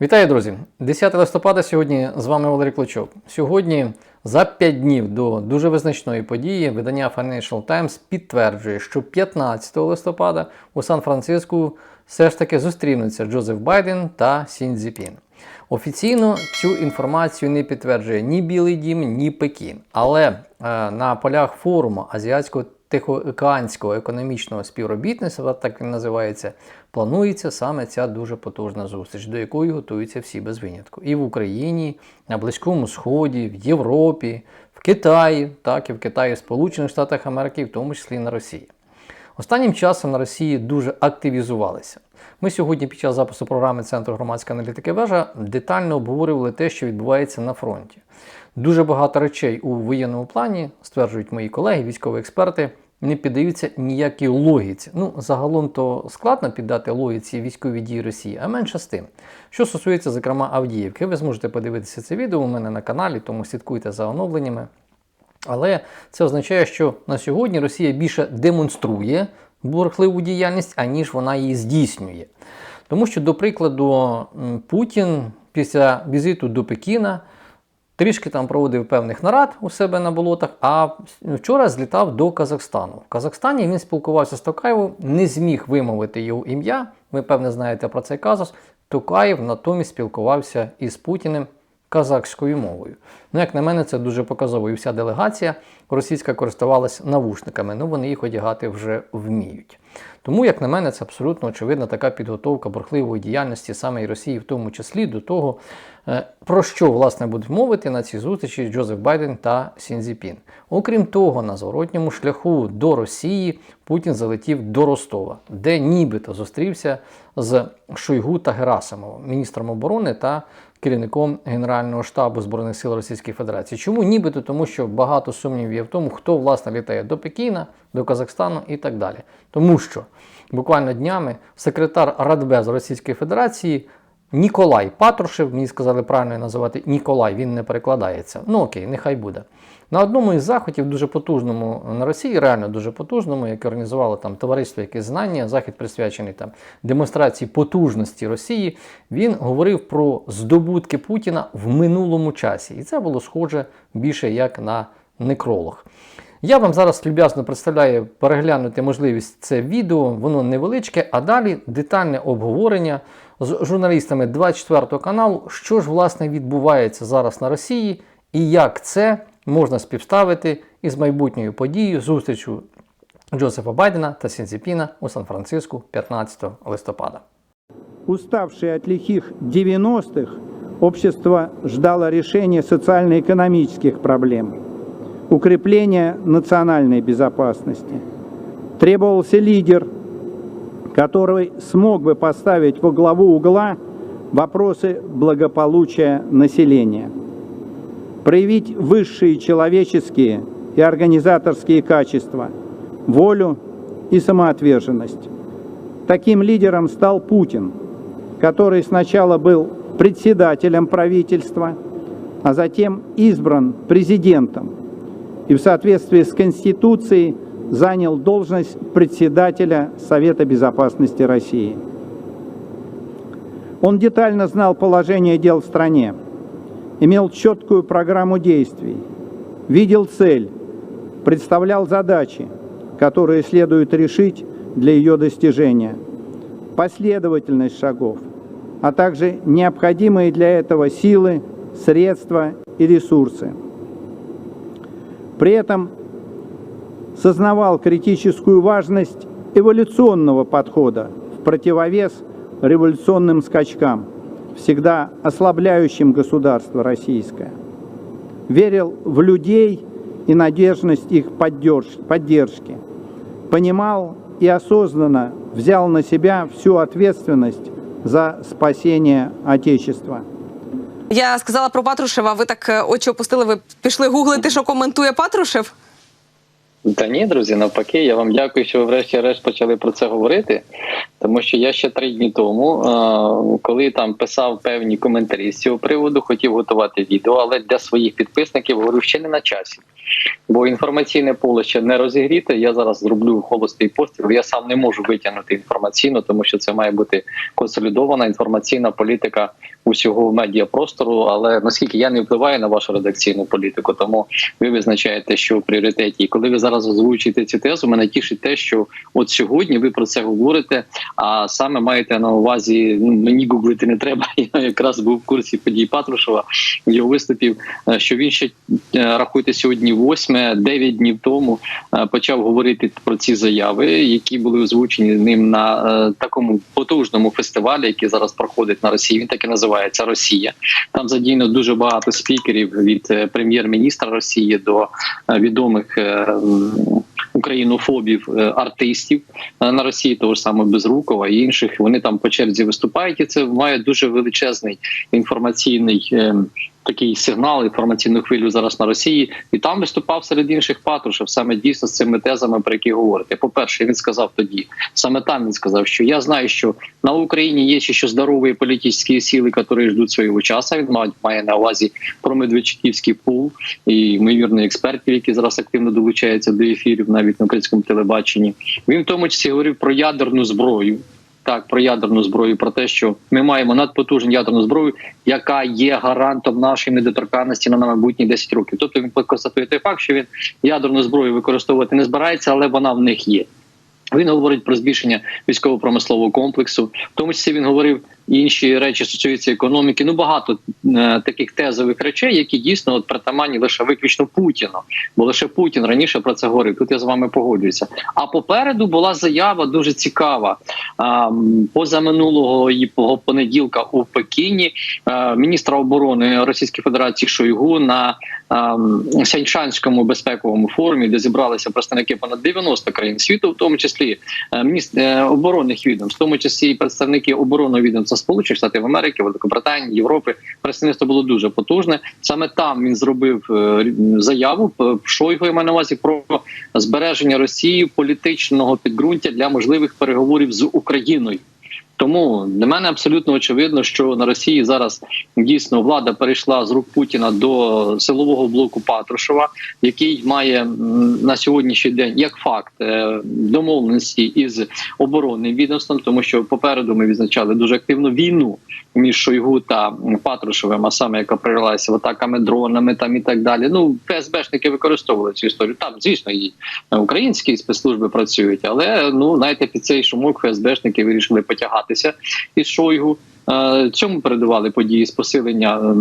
Вітаю, друзі! 10 листопада сьогодні з вами Валерій Клочок. Сьогодні, за 5 днів до дуже визначної події, видання Financial Times підтверджує, що 15 листопада у Сан-Франциску все ж таки зустрінуться Джозеф Байден та Сін Цзіпін. Офіційно цю інформацію не підтверджує ні Білий Дім, ні Пекін. Але е, на полях форуму Азіатського Тихоокеанського економічного співробітництва, так він називається, планується саме ця дуже потужна зустріч, до якої готуються всі без винятку. І в Україні, на Близькому Сході, в Європі, в Китаї, так і в Китаї, Сполучених Штатах Америки, в тому числі і на Росії. Останнім часом на Росії дуже активізувалися. Ми сьогодні під час запису програми Центру громадської аналітики вежа детально обговорювали те, що відбувається на фронті. Дуже багато речей у воєнному плані, стверджують мої колеги, військові експерти, не піддаються ніякій логіці. Ну, загалом то складно піддати логіці військові дії Росії, а менше з тим. Що стосується, зокрема, Авдіївки, ви зможете подивитися це відео у мене на каналі, тому слідкуйте за оновленнями. Але це означає, що на сьогодні Росія більше демонструє бурхливу діяльність, аніж вона її здійснює. Тому що, до прикладу, Путін після візиту до Пекіна трішки там проводив певних нарад у себе на болотах, а вчора злітав до Казахстану. В Казахстані він спілкувався з Токаєвом, не зміг вимовити його ім'я. Ви, певне, знаєте про цей казус. Токаєв натомість спілкувався із Путіним казахською мовою. Ну, як на мене, це дуже показово. І вся делегація російська користувалась навушниками, ну вони їх одягати вже вміють. Тому, як на мене, це абсолютно очевидна така підготовка бурхливої діяльності саме і Росії, в тому числі до того, е, про що власне будуть мовити на цій зустрічі Джозеф Байден та Сінзіпін. Окрім того, на зворотньому шляху до Росії Путін залетів до Ростова, де нібито зустрівся з Шойгу та Герасимовим, міністром оборони та керівником Генерального штабу Збройних сил Російської Федерації. Чому нібито? Тому що багато сумнівів є в тому, хто власне літає до Пекіна, до Казахстану і так далі. Тому що буквально днями секретар Радбез Російської Федерації. Ніколай Патрушев, мені сказали правильно називати Ніколай, він не перекладається. Ну окей, нехай буде. На одному із заходів, дуже потужному на Росії, реально дуже потужному, яке організувало там товариство якесь знання, захід присвячений там демонстрації потужності Росії, він говорив про здобутки Путіна в минулому часі. І це було схоже більше як на некролог. Я вам зараз люб'язно представляю переглянути можливість це відео, воно невеличке, а далі детальне обговорення з журналістами 24 каналу, що ж власне відбувається зараз на Росії і як це можна співставити із майбутньою подією зустрічю Джозефа Байдена та Сінціпіна у Сан-Франциску 15 листопада. Уставшие от лихих 90-х, общество ждало решения социально-экономических проблем, укрепления национальной безопасности. Требовался лидер, который смог бы поставить во главу угла вопросы благополучия населения, проявить высшие человеческие и организаторские качества, волю и самоотверженность. Таким лидером стал Путин, который сначала был председателем правительства, а затем избран президентом и в соответствии с Конституцией занял должность председателя Совета Безопасности России. Он детально знал положение дел в стране, имел четкую программу действий, видел цель, представлял задачи, которые следует решить для ее достижения, последовательность шагов, а также необходимые для этого силы, средства и ресурсы. При этом сознавал критическую важность эволюционного подхода в противовес революционным скачкам, всегда ослабляющим государство российское. Верил в людей и надежность их поддержки. Понимал и осознанно взял на себя всю ответственность за спасение Отечества. Я сказала про Патрушева. Ви так е, очі опустили. Ви пішли гуглити, що коментує Патрушев? Та ні, друзі, навпаки, я вам дякую, що ви врешті-решт почали про це говорити. Тому що я ще три дні тому, е, коли там писав певні коментарі з цього приводу, хотів готувати відео, але для своїх підписників говорю ще не на часі. Бо інформаційне поле ще не розігріте. Я зараз зроблю холостий постріл. Я сам не можу витягнути інформаційно, тому що це має бути консолідована інформаційна політика усього медіапростору. Але наскільки я не впливаю на вашу редакційну політику, тому ви визначаєте, що в пріоритеті. І коли ви зараз озвучуєте цю тезу, мене тішить те, що от сьогодні ви про це говорите. А саме маєте на увазі, ну мені гуглити не треба. Я якраз був в курсі подій Патрушева його виступів. е, Що він ще е, рахуйте сьогодні, восьме, дев'ять днів тому е, почав говорити про ці заяви, які були озвучені ним на е, такому потужному фестивалі, який зараз проходить на Росії. Він так і називається Росія. Там задіяно дуже багато спікерів від е, прем'єр-міністра Росії до відомих. Українофобів, артистів на Росії, того ж саме Безрукова і інших. Вони там по черзі виступають, і це має дуже величезний інформаційний е, такий сигнал, інформаційну хвилю зараз на Росії. І там виступав серед інших Патрушев саме дійсно з цими тезами, про які говорите. По перше, він сказав тоді, саме там він сказав, що я знаю, що на Україні є ще що здорові політичні сили, які ждуть свого часу. Він має, має на увазі про Медведчуківський пул і ймовірно експертів, які зараз активно долучаються до ефірів, навіть на українському телебаченні. Він в тому числі говорив про ядерну зброю. Так, про ядерну зброю, про те, що ми маємо надпотужну ядерну зброю, яка є гарантом нашої недоторканності на майбутні 10 років. Тобто він констатує той факт, що він ядерну зброю використовувати не збирається, але вона в них є. Він говорить про збільшення військово-промислового комплексу. В тому числі він говорив інші речі стосуються економіки. Ну багато е, таких тезових речей, які дійсно от притаманні лише виключно Путіну. Бо лише Путін раніше про це говорив. Тут я з вами погоджуюся. А попереду була заява дуже цікава. М, позаминулого і понеділка у Пекіні е, міністра оборони Російської Федерації Шойгу на м, Сяньшанському безпековому форумі, де зібралися представники понад 90 країн світу, в тому числі е, міністр е, оборонних відомств, в тому числі і представники оборонного відомства Сполучених Штатів Америки, Великобританії, Європи. Представництво було дуже потужне. Саме там він зробив е, заяву Шойгу, я маю на увазі про збереження Росії політичного підґрунтя для можливих переговорів з Україною. Тому для мене абсолютно очевидно, що на Росії зараз дійсно влада перейшла з рук Путіна до силового блоку Патрушева, який має на сьогоднішній день як факт е, домовленості із оборонним відомством, тому що попереду ми відзначали дуже активну війну між Шойгу та Патрушевим, а саме яка прорилася атаками дронами там і так далі. Ну ФСБшники використовували цю історію. Там, звісно, і українські спецслужби працюють, але ну знаєте, під цей шумок ФСБшники вирішили потягатися із Шойгу. чому Цьому передували події з посилення.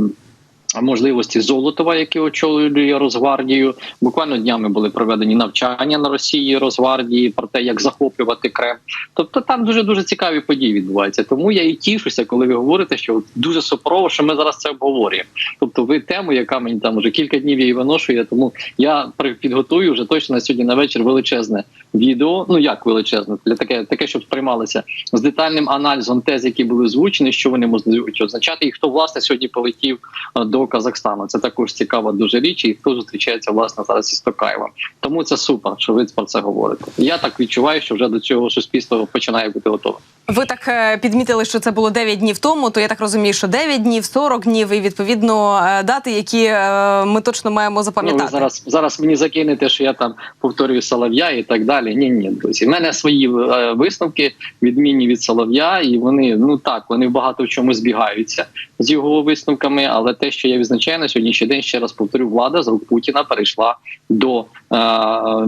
Можливості Золотова, який очолює Росгвардію. Буквально днями були проведені навчання на Росії Росгвардії про те, як захоплювати Крем. Тобто там дуже дуже цікаві події відбуваються. Тому я і тішуся, коли ви говорите, що дуже супорово, що ми зараз це обговорюємо. Тобто, ви тему, яка мені там вже кілька днів її виношує, тому я підготую вже точно на сьогодні на вечір величезне відео. Ну як величезне, для таке, таке, щоб сприймалося з детальним аналізом тез, які були озвучені, що вони можуть означати, і хто власне сьогодні полетів е, до Казахстану. Це також цікава дуже річ, і хто зустрічається власне зараз із Токаєвом. Тому це супер, що ви про це говорите. Я так відчуваю, що вже до цього суспільство починає бути готове. Ви так е, підмітили, що це було 9 днів тому. То я так розумію, що 9 днів, 40 днів, і відповідно е, дати, які е, ми точно маємо Ну, запам'ятати. ви зараз зараз мені закинете, що я там повторюю Солов'я і так далі. Ні, ні, друзі. У мене свої висновки відмінні від Солов'я, і вони ну так вони багато в чому збігаються з його висновками. Але те, що я відзначаю на сьогоднішній день, ще раз повторю, влада з рук Путіна перейшла до е,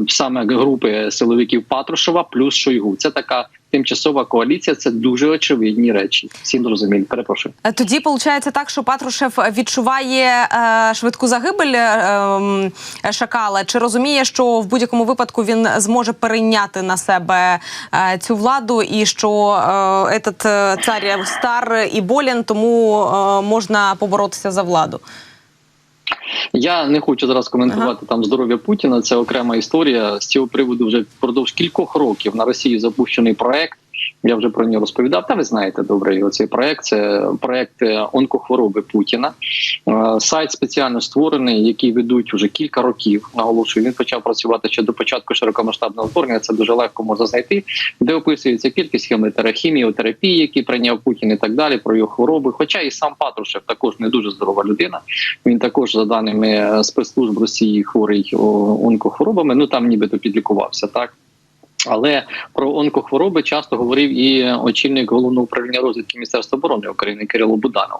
саме групи силовиків Патрушева плюс Шойгу. Це така тимчасова коаліція. Це дуже очевидні речі. Всім зрозумілі. Перепрошую. Е, Тоді виходить так, що Патрушев відчуває е, швидку загибель е, ем, шакала. Чи розуміє, що в будь-якому випадку він зможе перейняти на себе е, цю владу, і що е, этот е, цар стар і болен, тому е, можна поборотися за владу? Я не хочу зараз коментувати там здоров'я Путіна. Це окрема історія. З цього приводу вже впродовж кількох років на Росії запущений проект. Я вже про нього розповідав. Та ви знаєте добре його цей проект. Це проект е, онкохвороби Путіна. Е, Сайт спеціально створений, який ведуть вже кілька років. Наголошую, він почав працювати ще до початку широкомасштабного вторгнення. Це дуже легко можна знайти, де описується кількість хіміотера- хіміотерапії, які прийняв Путін, і так далі, про його хвороби. Хоча і сам Патрушев також не дуже здорова людина. Він також, за даними спецслужб Росії, хворий онкохворобами. Ну там нібито підлікувався так. Але про онкохвороби часто говорив і очільник головного управління розвідки Міністерства оборони України Кирило Буданов.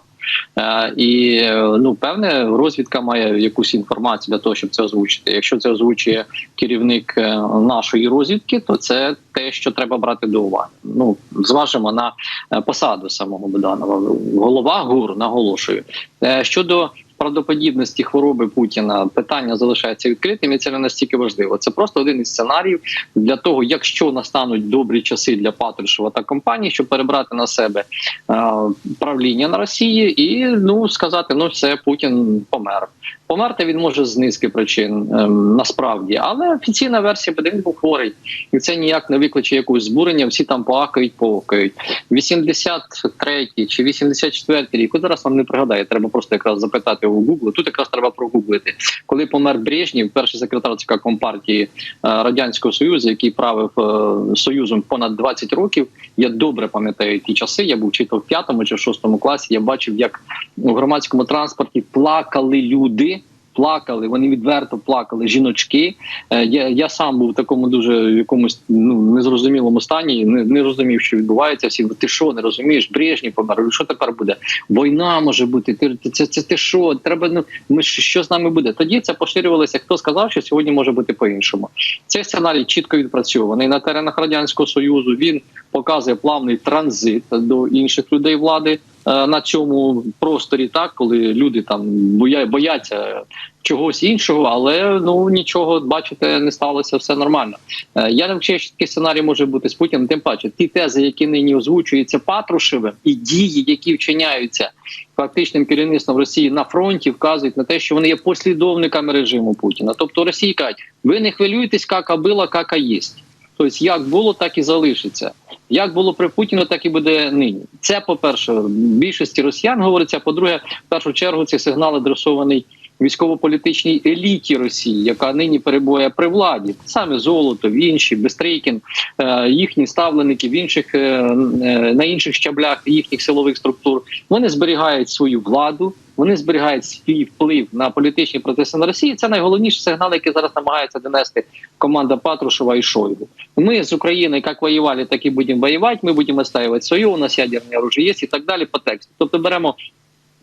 Е, і ну певне, розвідка має якусь інформацію для того, щоб це озвучити. Якщо це озвучує керівник е, нашої розвідки, то це те, що треба брати до уваги. Ну зважимо на е, посаду самого Буданова. Голова ГУР наголошую щодо. Правдоподібності хвороби Путіна питання залишається відкритим, і це не настільки важливо. Це просто один із сценаріїв для того, якщо настануть добрі часи для Патрушева та компанії, щоб перебрати на себе е, правління на Росії і ну сказати, ну все Путін помер. Померти він може з низки причин ем, насправді, але офіційна версія буде він був хворий, і це ніяк не викличе якогось збурення. Всі там поакають, поокають. 83 чи 84 рік. Зараз вам не пригадає. Треба просто якраз запитати у Google. Тут якраз треба прогуглити. Коли помер Брежнів, перший секретар ЦК Компартії е, радянського союзу, який правив е, союзом понад 20 років. Я добре пам'ятаю ті часи. Я був чи то в п'ятому, чи в шостому класі. Я бачив, як у громадському транспорті плакали люди. Плакали, вони відверто плакали жіночки. Е, Я, я сам був в такому дуже якомусь ну незрозумілому стані, не, не розумів, що відбувається. Всі ти що не розумієш? Брежнєв помер. Що тепер буде? Війна може бути. Ти це, це ти що? Треба ну ми що, з нами буде? Тоді це поширювалося. Хто сказав, що сьогодні може бути по-іншому? Цей сценарій чітко відпрацьований на теренах радянського союзу. Він показує плавний транзит до інших людей влади на цьому просторі, так коли люди там боя- бояться чогось іншого, але ну нічого бачите, не сталося, все нормально. Е, Я не вчаю, що такий сценарій може бути з Путіним. Тим паче, ті тези, які нині озвучуються Патрушевим, і дії, які вчиняються фактичним керівництвом Росії на фронті, вказують на те, що вони є послідовниками режиму Путіна. Тобто Росії кажуть, ви не хвилюйтесь, кака була, кака єсть. Тобто, як було, так і залишиться. Як було при Путіну, так і буде нині. Це по перше, більшості росіян говориться. По-друге, в першу чергу цей сигнал адресований військово-політичній еліті Росії, яка нині перебуває при владі. Саме Золотов, інші, Бестрейкін, е, їхні ставленики в інших е, е, на інших щаблях їхніх силових структур. Вони зберігають свою владу. Вони зберігають свій вплив на політичні процеси на Росії. Це найголовніший сигнал, який зараз намагається донести команда Патрушева і Шойгу. Мы с Украиной как воевали, так і будемо воювати. Ми будемо отстаивать своє, у нас ядерне оружие є і так далі по тексту. Тобто беремо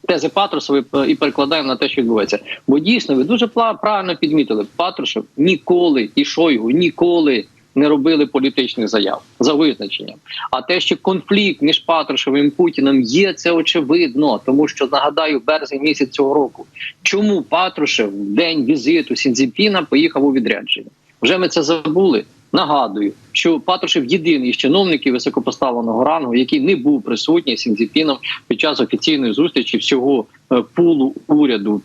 тези Патрушева і- перекладаємо на те, що відбувається. Бо дійсно ви дуже правильно підмітили, Патрушев ніколи і Шойгу ніколи не робили політичних заяв за визначенням. А те, що конфлікт між Патрушевим і Путіним є, це очевидно, тому що нагадаю, березень місяць цього року. Чому Патрушев в день візиту Сінзіпіна поїхав у відрядження? Вже ми це забули. Нагадую, що Патрушев єдиний з чиновників високопоставленого рангу, який не був присутній Сінзіпіном під час офіційної зустрічі всього е, пулу уряду.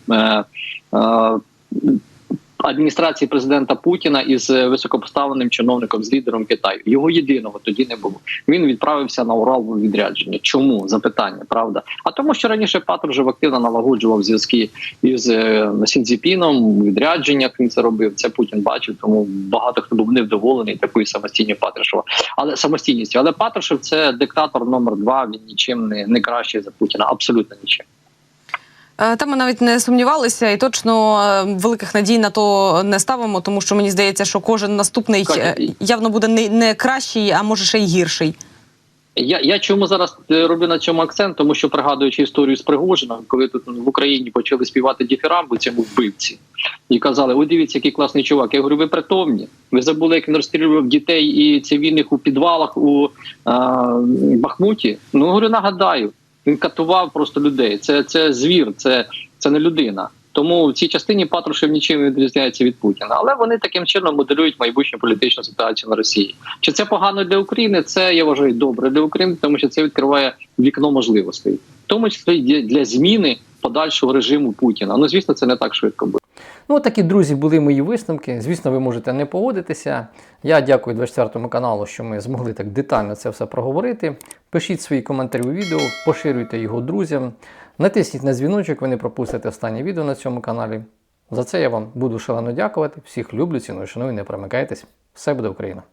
Адміністрації президента Путіна із е, високопоставленим чиновником з лідером Китаю його єдиного тоді не було. Він відправився на Урал у відрядження. Чому запитання? Правда? А тому, що раніше Патрушев активно налагоджував зв'язки із е, Сінзіпіном у відрядженнях. Він це робив. Це Путін бачив. Тому багато хто був невдоволений такою самостійністю Патрушева. Але самостійністю. Але Патрушев це диктатор номер два. Він нічим не, не кращий за Путіна. Абсолютно нічим. Е, Та ми навіть не сумнівалися, і точно е, великих надій на то не ставимо, тому що мені здається, що кожен наступний е, явно буде не, не кращий, а може ще й гірший. Я, я чому зараз роблю на цьому акцент, тому що пригадуючи історію з Пригожином, коли тут в Україні почали співати діфірамбу цьому вбивці, і казали: О, дивіться, який класний чувак. Я говорю, ви притомні. Ви забули, як він розстрілював дітей і цивільних у підвалах у а, Бахмуті. Ну говорю, нагадаю, він катував просто людей. Це, це звір, це, це не людина. Тому в цій частині Патрушев нічим не відрізняється від Путіна, але вони таким чином моделюють майбутню політичну ситуацію на Росії. Чи це погано для України? Це я вважаю добре для України, тому що це відкриває вікно можливостей, в тому числі для зміни подальшого режиму Путіна. Ну звісно, це не так швидко буде. Ну, такі друзі були мої висновки. Звісно, ви можете не погодитися. Я дякую 24 каналу, що ми змогли так детально це все проговорити. Пишіть свої коментарі у відео, поширюйте його друзям. Натисніть на дзвіночок, ви не пропустите останнє відео на цьому каналі. За це я вам буду шалено дякувати. Всіх люблю, ціную, шаную, не перемикайтесь. Все буде Україна!